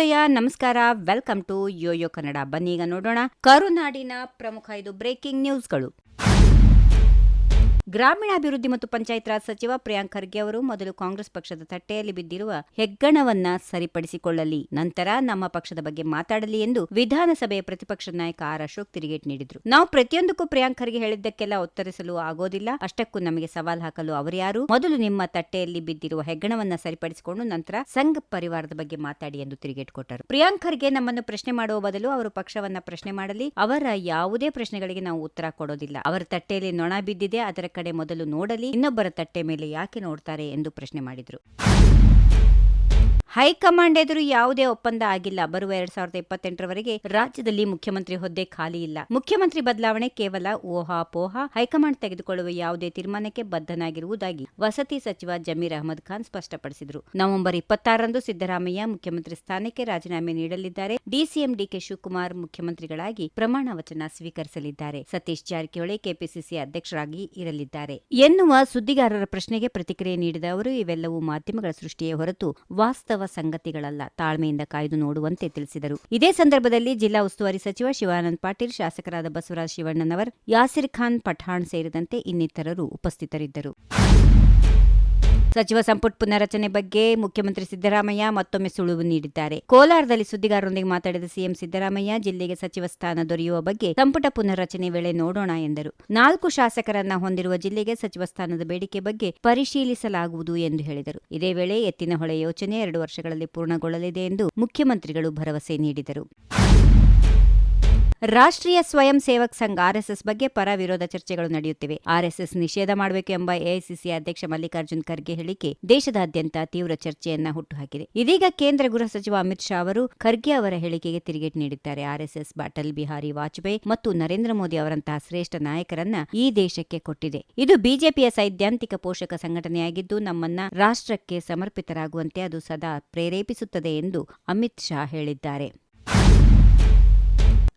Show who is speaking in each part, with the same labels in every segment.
Speaker 1: ನಮಸ್ಕಾರ welcome to YoYo Kannada ಬನ್ನೀಗ ನೋಡೋಣ ಕರುನಾಡಿನ ಪ್ರಮುಖ ಐದು ಬ್ರೇಕಿಂಗ್ ನ್ಯೂಸ್ಗಳು ಗ್ರಾಮೀಣಾಭಿವೃದ್ಧಿ ಮತ್ತು ಪಂಚಾಯತ್ ರಾಜ್ ಸಚಿವ ಪ್ರಿಯಾಂಕ್ ಖರ್ಗೆ ಅವರು ಮೊದಲು ಕಾಂಗ್ರೆಸ್ ಪಕ್ಷದ ತಟ್ಟೆಯಲ್ಲಿ ಬಿದ್ದಿರುವ ಹೆಗ್ಗಣವನ್ನ ಸರಿಪಡಿಸಿಕೊಳ್ಳಲಿ, ನಂತರ ನಮ್ಮ ಪಕ್ಷದ ಬಗ್ಗೆ ಮಾತಾಡಲಿ ಎಂದು ವಿಧಾನಸಭೆಯ ಪ್ರತಿಪಕ್ಷ ನಾಯಕ ಆರ್ ಅಶೋಕ್ ತಿರುಗೇಟ್ ನೀಡಿದ್ರು. ನಾವು ಪ್ರತಿಯೊಂದಕ್ಕೂ ಪ್ರಿಯಾಂಕ್ ಖರ್ಗೆ ಹೇಳಿದ್ದಕ್ಕೆಲ್ಲ ಉತ್ತರಿಸಲು ಆಗೋದಿಲ್ಲ, ಅಷ್ಟಕ್ಕೂ ನಮಗೆ ಸವಾಲ್ ಹಾಕಲು ಅವರ್ಯಾರು ಮೊದಲು ನಿಮ್ಮ ತಟ್ಟೆಯಲ್ಲಿ ಬಿದ್ದಿರುವ ಹೆಗ್ಗಣವನ್ನ ಸರಿಪಡಿಸಿಕೊಂಡು ನಂತರ ಸಂಘ ಪರಿವಾರದ ಬಗ್ಗೆ ಮಾತಾಡಿ ಎಂದು ತಿರುಗೇಟ್ ಕೊಟ್ಟರು. ಪ್ರಿಯಾಂಕ್ ಖರ್ಗೆ ನಮ್ಮನ್ನು ಪ್ರಶ್ನೆ ಮಾಡುವ ಬದಲು ಅವರು ಪಕ್ಷವನ್ನ ಪ್ರಶ್ನೆ ಮಾಡಲಿ, ಅವರ ಯಾವುದೇ ಪ್ರಶ್ನೆಗಳಿಗೆ ನಾವು ಉತ್ತರ ಕೊಡೋದಿಲ್ಲ. ಅವರ ತಟ್ಟೆಯಲ್ಲಿ ನೊಣ ಬಿದ್ದಿದೆ, ಅದರ ಕಡೆ ಮೊದಲು ನೋಡಲಿ ಇನ್ನೊಬ್ಬರ ತಟ್ಟೆ ಮೇಲೆ ಯಾಕೆ ನೋಡ್ತಾರೆ ಎಂದು ಪ್ರಶ್ನೆ ಮಾಡಿದ್ರು. ಹೈಕಮಾಂಡ್ ಎದುರು ಯಾವುದೇ ಒಪ್ಪಂದ ಆಗಿಲ್ಲ. ಬರುವ ಎರಡ್ ಸಾವಿರದ ಇಪ್ಪತ್ತೆಂಟರವರೆಗೆ ರಾಜ್ಯದಲ್ಲಿ ಮುಖ್ಯಮಂತ್ರಿ ಹುದ್ದೆ ಖಾಲಿ ಇಲ್ಲ. ಮುಖ್ಯಮಂತ್ರಿ ಬದಲಾವಣೆ ಕೇವಲ ಊಹಾಪೋಹ. ಹೈಕಮಾಂಡ್ ತೆಗೆದುಕೊಳ್ಳುವ ಯಾವುದೇ ತೀರ್ಮಾನಕ್ಕೆ ಬದ್ಧನಾಗಿರುವುದಾಗಿ ವಸತಿ ಸಚಿವ ಜಮೀರ್ ಅಹಮದ್ ಖಾನ್ ಸ್ಪಷ್ಟಪಡಿಸಿದರು. ನವೆಂಬರ್ ಇಪ್ಪತ್ತಾರರಂದು ಸಿದ್ದರಾಮಯ್ಯ ಮುಖ್ಯಮಂತ್ರಿ ಸ್ಥಾನಕ್ಕೆ ರಾಜೀನಾಮೆ ನೀಡಲಿದ್ದಾರೆ. ಡಿಸಿಎಂ ಡಿಕೆ ಶಿವಕುಮಾರ್ ಮುಖ್ಯಮಂತ್ರಿಗಳಾಗಿ ಪ್ರಮಾಣ ವಚನ ಸ್ವೀಕರಿಸಲಿದ್ದಾರೆ. ಸತೀಶ್ ಜಾರಕಿಹೊಳಿ ಕೆಪಿಸಿಸಿ ಅಧ್ಯಕ್ಷರಾಗಿ ಇರಲಿದ್ದಾರೆ. ಎನ್ನುವ ಸುದ್ದಿಗಾರರ ಪ್ರಶ್ನೆಗೆ ಪ್ರತಿಕ್ರಿಯೆ ನೀಡಿದ ಅವರು, ಇವೆಲ್ಲವೂ ಮಾಧ್ಯಮಗಳ ಸೃಷ್ಟಿಯೇ ಹೊರತು ವಾಸ್ತವ ಸಂಗತಿಗಳಲ್ಲ. ತಾಳ್ಮೆಯಿಂದ ಕಾಯ್ದು ನೋಡುವಂತೆ ತಿಳಿಸಿದರು. ಇದೇ ಸಂದರ್ಭದಲ್ಲಿ ಜಿಲ್ಲಾ ಉಸ್ತುವಾರಿ ಸಚಿವ ಶಿವಾನಂದ ಪಾಟೀಲ್, ಶಾಸಕರಾದ ಬಸವರಾಜ ಶಿವಣ್ಣನವರ್, ಯಾಸಿರ್ ಖಾನ್ ಪಠಾಣ್ ಸೇರಿದಂತೆ ಇನ್ನಿತರರು ಉಪಸ್ಥಿತರಿದ್ದರು. ಸಚಿವ ಸಂಪುಟ ಪುನರಚನೆ ಬಗ್ಗೆ ಮುಖ್ಯಮಂತ್ರಿ ಸಿದ್ದರಾಮಯ್ಯ ಮತ್ತೊಮ್ಮೆ ಸುಳಿವು ನೀಡಿದ್ದಾರೆ. ಕೋಲಾರದಲ್ಲಿ ಸುದ್ದಿಗಾರರೊಂದಿಗೆ ಮಾತಾಡಿದ ಸಿಎಂ ಸಿದ್ದರಾಮಯ್ಯ, ಜಿಲ್ಲೆಗೆ ಸಚಿವ ಸ್ಥಾನ ದೊರೆಯುವ ಬಗ್ಗೆ ಸಂಪುಟ ಪುನರ್ರಚನೆ ವೇಳೆ ನೋಡೋಣ ಎಂದರು. ನಾಲ್ಕು ಶಾಸಕರನ್ನ ಹೊಂದಿರುವ ಜಿಲ್ಲೆಗೆ ಸಚಿವ ಸ್ಥಾನದ ಬೇಡಿಕೆ ಬಗ್ಗೆ ಪರಿಶೀಲಿಸಲಾಗುವುದು ಎಂದು ಹೇಳಿದರು. ಇದೇ ವೇಳೆ ಎತ್ತಿನಹೊಳೆ ಯೋಜನೆ ಎರಡು ವರ್ಷಗಳಲ್ಲಿ ಪೂರ್ಣಗೊಳ್ಳಲಿದೆ ಎಂದು ಮುಖ್ಯಮಂತ್ರಿಗಳು ಭರವಸೆ ನೀಡಿದರು. ರಾಷ್ಟ್ರೀಯ ಸ್ವಯಂ ಸೇವಕ್ ಸಂಘ ಆರ್ಎಸ್ಎಸ್ ಬಗ್ಗೆ ಪರ ವಿರೋಧ ಚರ್ಚೆಗಳು ನಡೆಯುತ್ತಿವೆ. ಆರ್ಎಸ್ಎಸ್ ನಿಷೇಧ ಮಾಡಬೇಕು ಎಂಬ ಎಐಸಿಸಿ ಅಧ್ಯಕ್ಷ ಮಲ್ಲಿಕಾರ್ಜುನ್ ಖರ್ಗೆ ಹೇಳಿಕೆ ದೇಶದಾದ್ಯಂತ ತೀವ್ರ ಚರ್ಚೆಯನ್ನ ಹುಟ್ಟುಹಾಕಿದೆ. ಇದೀಗ ಕೇಂದ್ರ ಗೃಹ ಸಚಿವ ಅಮಿತ್ ಶಾ ಅವರು ಖರ್ಗೆ ಅವರ ಹೇಳಿಕೆಗೆ ತಿರುಗೇಟು ನೀಡಿದ್ದಾರೆ. ಆರ್ಎಸ್ಎಸ್ ಅಟಲ್ ಬಿಹಾರಿ ವಾಜಪೇಯಿ ಮತ್ತು ನರೇಂದ್ರ ಮೋದಿ ಅವರಂತಹ ಶ್ರೇಷ್ಠ ನಾಯಕರನ್ನ ಈ ದೇಶಕ್ಕೆ ಕೊಟ್ಟಿದೆ. ಇದು ಬಿಜೆಪಿಯ ಸೈದ್ಧಾಂತಿಕ ಪೋಷಕ ಸಂಘಟನೆಯಾಗಿದ್ದು, ನಮ್ಮನ್ನ ರಾಷ್ಟ್ರಕ್ಕೆ ಸಮರ್ಪಿತರಾಗುವಂತೆ ಅದು ಸದಾ ಪ್ರೇರೇಪಿಸುತ್ತದೆ ಎಂದು ಅಮಿತ್ ಶಾ ಹೇಳಿದ್ದಾರೆ.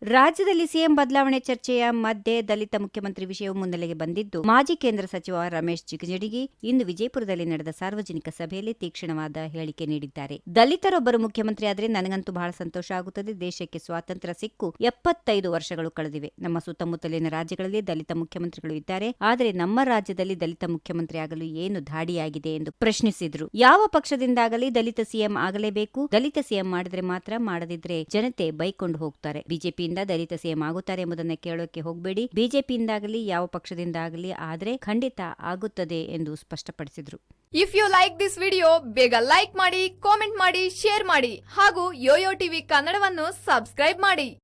Speaker 1: ರಾಜ್ಯದಲ್ಲಿ ಸಿಎಂ ಬದಲಾವಣೆ ಚರ್ಚೆಯ ಮಧ್ಯೆ ದಲಿತ ಮುಖ್ಯಮಂತ್ರಿ ವಿಷಯವು ಮುನ್ನೆಲೆಗೆ ಬಂದಿದ್ದು, ಮಾಜಿ ಕೇಂದ್ರ ಸಚಿವ ರಮೇಶ್ ಜಿಗಜಿಣಗಿ ಇಂದು ವಿಜಯಪುರದಲ್ಲಿ ನಡೆದ ಸಾರ್ವಜನಿಕ ಸಭೆಯಲ್ಲಿ ತೀಕ್ಷ್ಣವಾದ ಹೇಳಿಕೆ ನೀಡಿದ್ದಾರೆ. ದಲಿತರೊಬ್ಬರು ಮುಖ್ಯಮಂತ್ರಿ ಆದರೆ ನನಗಂತೂ ಬಹಳ ಸಂತೋಷ ಆಗುತ್ತದೆ. ದೇಶಕ್ಕೆ ಸ್ವಾತಂತ್ರ್ಯ ಸಿಕ್ಕು ಎಪ್ಪತ್ತೈದು ವರ್ಷಗಳು ಕಳೆದಿವೆ. ನಮ್ಮ ಸುತ್ತಮುತ್ತಲಿನ ರಾಜ್ಯಗಳಲ್ಲಿ ದಲಿತ ಮುಖ್ಯಮಂತ್ರಿಗಳು ಇದ್ದಾರೆ. ಆದರೆ ನಮ್ಮ ರಾಜ್ಯದಲ್ಲಿ ದಲಿತ ಮುಖ್ಯಮಂತ್ರಿ ಆಗಲು ಏನು ಧಾಡಿಯಾಗಿದೆ ಎಂದು ಪ್ರಶ್ನಿಸಿದ್ರು. ಯಾವ ಪಕ್ಷದಿಂದಾಗಲಿ ದಲಿತ ಸಿಎಂ ಆಗಲೇಬೇಕು. ದಲಿತ ಸಿಎಂ ಮಾಡಿದ್ರೆ ಮಾತ್ರ ಮಾಡದಿದ್ರೆ ಜನತೆ ಬೈಕೊಂಡು ಹೋಗ್ತಾರೆ. ಬಿಜೆಪಿ ದಲಿತ ಸಿಎಂ ಆಗುತ್ತಾರೆ ಎಂಬುದನ್ನು ಕೇಳೋಕೆ ಹೋಗಬೇಡಿ. ಬಿಜೆಪಿಯಿಂದಾಗಲಿ, ಯಾವ ಪಕ್ಷದಿಂದಾಗಲಿ ಆದರೆ ಖಂಡಿತ ಆಗುತ್ತದೆ ಎಂದು ಸ್ಪಷ್ಟಪಡಿಸಿದರು.
Speaker 2: If you like this video ಬೇಗ ಲೈಕ್ ಮಾಡಿ ಕಾಮೆಂಟ್ ಮಾಡಿ ಶೇರ್ ಮಾಡಿ ಹಾಗೂ ಯೋಯೋ ಟಿವಿ ಕನ್ನಡವನ್ನು ಸಬ್ಸ್ಕ್ರೈಬ್ ಮಾಡಿ.